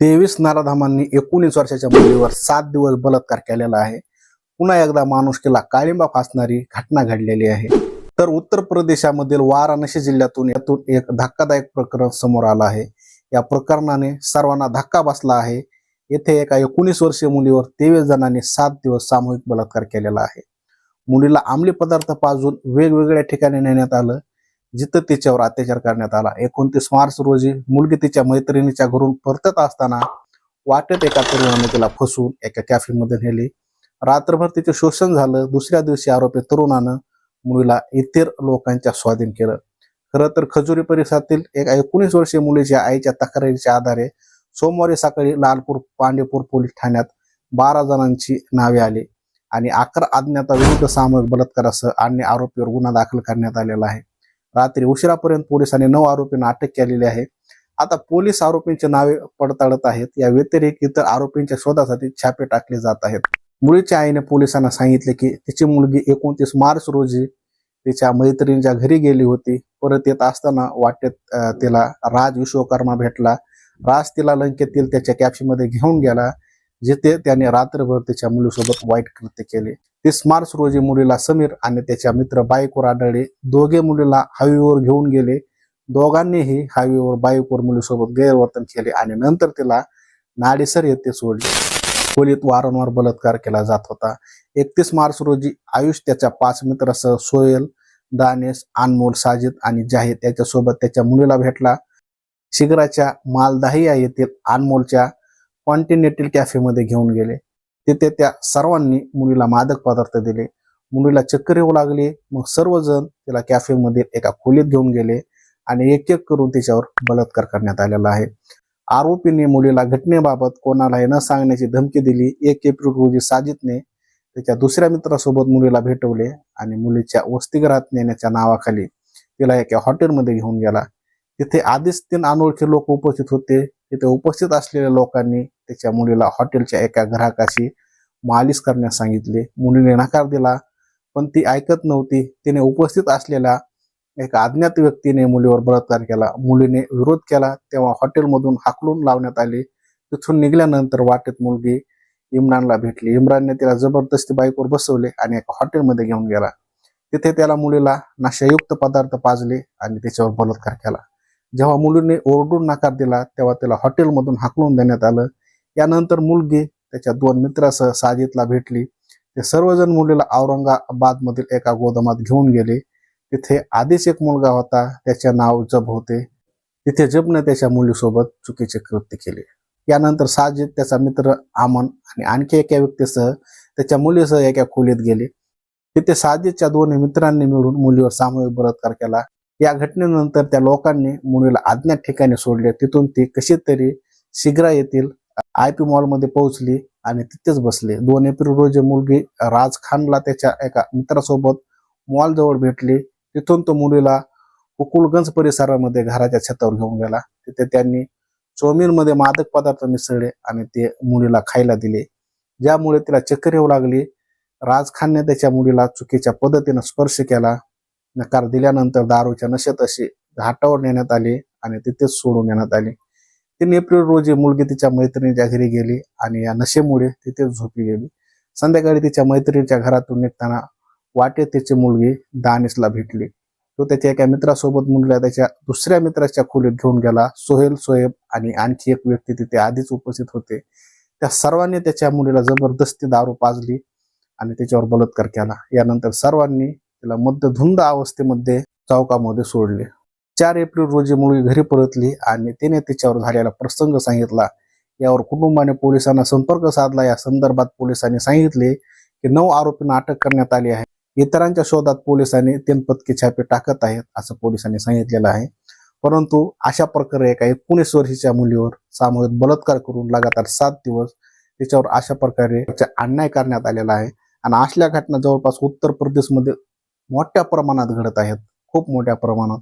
तेवीस नाराधामांनी एकोणीस वर्षाच्या मुलीवर सात दिवस बलात्कार केलेला आहे. पुन्हा एकदा माणुसकीला काळिंबा फासणारी घटना घडलेली आहे. तर उत्तर प्रदेशामधील वाराणसी जिल्ह्यातून यातून एक धक्कादायक प्रकरण समोर आलं आहे. या प्रकरणाने सर्वांना धक्का बसला आहे. येथे एका एकोणीस वर्षीय मुलीवर तेवीस जणांनी सात दिवस सामूहिक बलात्कार केलेला आहे. मुलीला अंमली पदार्थ पाजून वेगवेगळ्या ठिकाणी नेण्यात आलं. जिथं तिच्यावर अत्याचार करण्यात आला. एकोणतीस मार्च रोजी मुलगी तिच्या मैत्रिणीच्या घरून परतत असताना वाटेत एका तरुणाने तिला फसवून एका कॅफेमध्ये नेली. रात्रभर तिचे शोषण झालं. दुसऱ्या दिवशी आरोपी तरुणानं मुलीला इतर लोकांच्या स्वाधीन केलं. खरं तर खजुरी परिसरातील एका एकोणीस वर्षीय मुलीच्या आईच्या तक्रारीच्या आधारे सोमवारी सकाळी लालपूर पांडेपूर पोलीस ठाण्यात बारा जणांची नावे आली आणि अकरा अज्ञाताविरुद्ध सामूहिक बलात्कारासह अन्य आरोपीवर गुन्हा दाखल करण्यात आलेला आहे. रात्री उशिरापर्यंत पोलिसांनी नऊ आरोपींना अटक केलेली आहे. आता पोलीस आरोपींची नावे पडताळत आहेत. या व्यतिरिक्त इतर आरोपींच्या शोधासाठी छापे टाकले जात आहेत. मुलीच्या आईने पोलिसांना सांगितले की तिची मुलगी एकोणतीस मार्च रोजी तिच्या मैत्रिणीच्या घरी गेली होती. परत येत असताना वाटेत तिला राज विश्वकर्मा भेटला. राज तिला लंकेतील त्याच्या कॅफेमध्ये घेऊन गेला जिथे त्याने रात्रभर तिच्या मुलीसोबत वाईट कृत्य केले. तीस मार्च रोजी मुलीला समीर आणि त्याच्या मित्र बाईकवर आढळले. दोघे मुलीला हायवेवर घेऊन गेले. दोघांनीही हायवेवर बाईकवर मुलीसोबत गैरवर्तन केले आणि नंतर तिला नाडेसर येथे सोडले. खोलीत वारंवार बलात्कार केला जात होता. एकतीस मार्च रोजी आयुष त्याच्या पाच मित्रासह सोयल दानेश अनमोल साजिद आणि जाहीर त्याच्यासोबत त्याच्या मुलीला भेटला. शिगराच्या मालदाहिया येथील अनमोलच्या कॉन्टिनेंटल कॅफेमध्ये घेऊन गेले. तिथे त्या सर्वांनी मुलीला मादक पदार्थ दिले. मुलीला चक्कर येऊ लागली. मग सर्वजण तिला कॅफेमध्ये एका खोलीत घेऊन गेले आणि एक एक करून तिच्यावर बलात्कार करण्यात आलेला आहे. आरोपीने मुलीला घटनेबाबत कोणालाही न सांगण्याची धमकी दिली. एक एप्रिल रोजी साजिदने त्याच्या दुसऱ्या मित्रासोबत मुलीला भेटवले आणि मुलीच्या वसतिगृहात नेण्याच्या नावाखाली तिला एका हॉटेलमध्ये घेऊन गेला. तिथे आधीच तीन अनोळखी लोक उपस्थित होते. तिथे उपस्थित असलेल्या लोकांनी त्याच्या मुलीला हॉटेलच्या एका ग्राहकाशी मालिश करण्यास सांगितले. मुलीने नकार दिला पण ती ऐकत नव्हती. तिने उपस्थित असलेल्या एका अज्ञात व्यक्तीने मुलीवर बलात्कार केला. मुलीने विरोध केला. तेव्हा हॉटेलमधून हाकलून लावण्यात आले. तिथून निघाल्यानंतर वाटेत मुलगी इम्रानला भेटली. इम्रानने तिला जबरदस्ती बाईकवर बसवले आणि एका हॉटेलमध्ये घेऊन गेला. तिथे त्याला मुलीला नशायुक्त पदार्थ पाजले आणि त्याच्यावर बलात्कार केला. जेव्हा मुलीने ओरडून नकार दिला तेव्हा त्याला हॉटेलमधून हाकलून देण्यात आलं. यानंतर मुलगी त्याच्या दोन मित्रासह साजिदला भेटली. ते सर्वजण मुलीला औरंगाबादमधील एका गोदामात घेऊन गेले. तिथे आधीच एक मुलगा होता. त्याचे नाव जब होते. तिथे जबने त्याच्या मुलीसोबत चुकीचे कृत्य केले. यानंतर साजिद त्याचा मित्र आमन आणि आणखी एका व्यक्तीसह त्याच्या मुलीसह एका खोलीत गेले. तिथे साजिदच्या दोन्ही मित्रांनी मिळून मुलीवर सामूहिक बलात्कार केला. या घटनेनंतर त्या लोकांनी मुलीला अज्ञात ठिकाणी सोडले. तिथून ती कशी तरी शिग्रा येथील आय पी मॉलमध्ये पोहोचली आणि तिथेच बसले. दोन एप्रिल रोजी मुलगी राज खानला त्याच्या एका मित्रासोबत मॉल जवळ भेटली. तिथून तो मुलीला हुकुलगंज परिसरामध्ये घराच्या छतावर घेऊन गेला. तिथे त्यांनी चोमीनमध्ये मादक पदार्थ मिसळले आणि ते मुलीला खायला दिले. ज्यामुळे तिला चक्कर येऊ लागली. राज खानने त्याच्या मुलीला चुकीच्या पद्धतीनं स्पर्श केला. नकार दिल्यानंतर दारूच्या नशेत अशी घाटावर नेण्यात आली आणि तिथेच सोडून नेण्यात आली. तीन एप्रिल रोजी मुलगी तिच्या मैत्रिणीच्या घरी गेली आणि या नशेमुळे तिथेच झोपी गेली. संध्याकाळी तिच्या मैत्रिणीच्या घरातून निघताना वाटेत तिची मुलगी दानिसला भेटली. तो त्याच्या एका मित्रासोबत मुलीला त्याच्या दुसऱ्या मित्राच्या खोलीत घेऊन गेला. सोहेल सोहेब आणि आणखी एक व्यक्ती तिथे आधीच उपस्थित होते. त्या सर्वांनी त्याच्या मुलीला जबरदस्ती दारू पाजली आणि त्याच्यावर बलात्कार केला. यानंतर सर्वांनी तिला मध्यधुंद अवस्थेमध्ये चौकामध्ये सोडले. चार एप्रिल रोजी मुलगी घरी परतली आणि तिने तिच्यावर झालेला प्रसंग सांगितला. यावर कुटुंबाने पोलिसांना संपर्क साधला. या संदर्भात पोलिसांनी सांगितले की नऊ आरोपींना अटक करण्यात आली आहे. इतरांच्या शोधात पोलिसांनी तीन पथके छापे टाकत आहेत असं पोलिसांनी सांगितलेलं आहे. परंतु अशा प्रकारे एका एकोणीस वर्षीच्या मुलीवर सामूहिक बलात्कार करून लगातार सात दिवस तिच्यावर अशा प्रकारे अन्याय करण्यात आलेला आहे. आणि असल्या घटना जवळपास उत्तर प्रदेशमध्ये मोठ्या प्रमाणात घडत आहेत. खूप मोठ्या प्रमाणात.